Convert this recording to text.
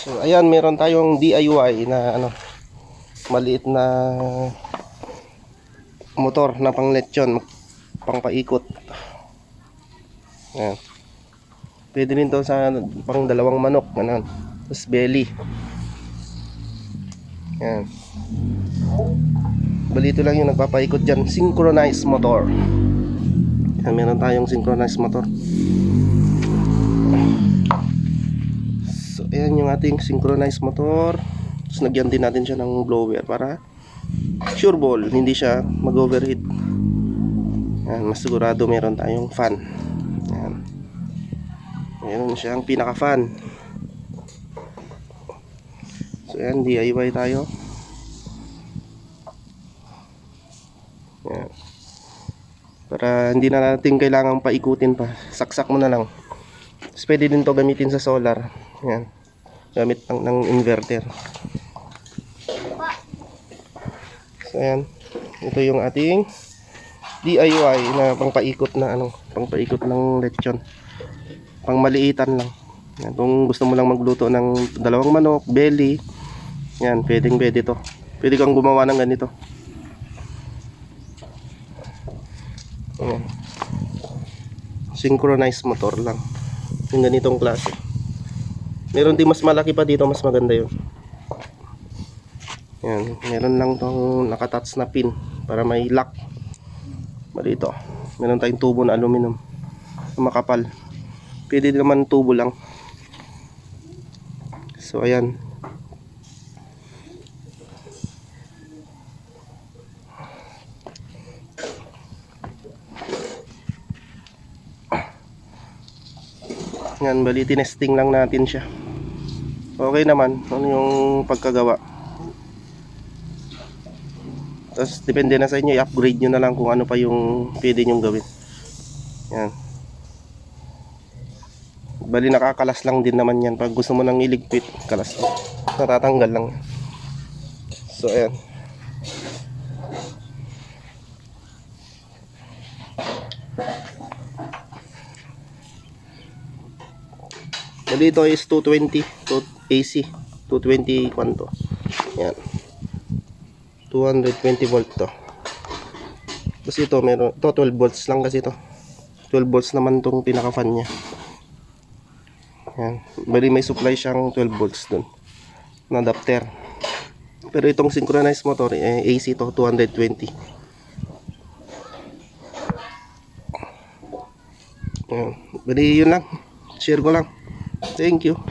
So ayan, meron tayong DIY na ano maliit na motor na pang lechon, pang paikot. Ayan. Pwede rin to sa pang dalawang manok, ganun. Tapos belly. Ayan. Balito lang yung nagpapaikot dyan. Synchronized motor. Ayan, meron tayong synchronized motor. Ayan yung ating synchronized motor. Tapos nagyan din natin siya ng blower para sure ball, hindi siya mag-overheat. Ayan, mas sigurado meron tayong fan. Ayan. Meron siyang pinaka-fan. So, ayan, DIY tayo. Ayan. Para hindi na natin kailangan paikutin pa. Saksak mo na lang. Tapos pwede din to gamitin sa solar. Ayan. Gamit ng, ng inverter. So ayan. Ito yung ating DIY na pangpaikot na ano, pangpaikot ng lechon. Pangmaliitan lang. Yan, kung gusto mo lang magluto ng dalawang manok, belly, yan, pwedeng pwede to. Pwede kang gumawa ng ganito. Ayan. Synchronized motor lang. Yung ganitong klase. Meron din mas malaki pa dito, mas maganda yun. Yan, meron lang tong nakatats na pin para may lock. Bali ito. Meron tayong tubo na aluminum. Makapal. Pwede naman tubo lang. So ayan. Yan, bali tinesting lang natin siya. Okay naman, ano yung pagkagawa. Tapos depende na sa inyo, i-upgrade nyo na lang kung ano pa yung pwede nyong gawin. Yan. Bali nakakalas lang din naman yan. Pag gusto mo nang iligpit, kalas lang. Natatanggal lang. So ayan. Bali ito is 220 to AC. 220 kwanto. Yan. 220 volt to. Tapos ito meron, ito 12 volts lang kasi to. 12 volts naman tong pinaka fan niya. Yan. Bali may supply siyang 12 volts dun. Na adapter. Pero itong synchronized motor, eh, AC to 220. Yan. Bali yun lang. Share ko lang. Thank you.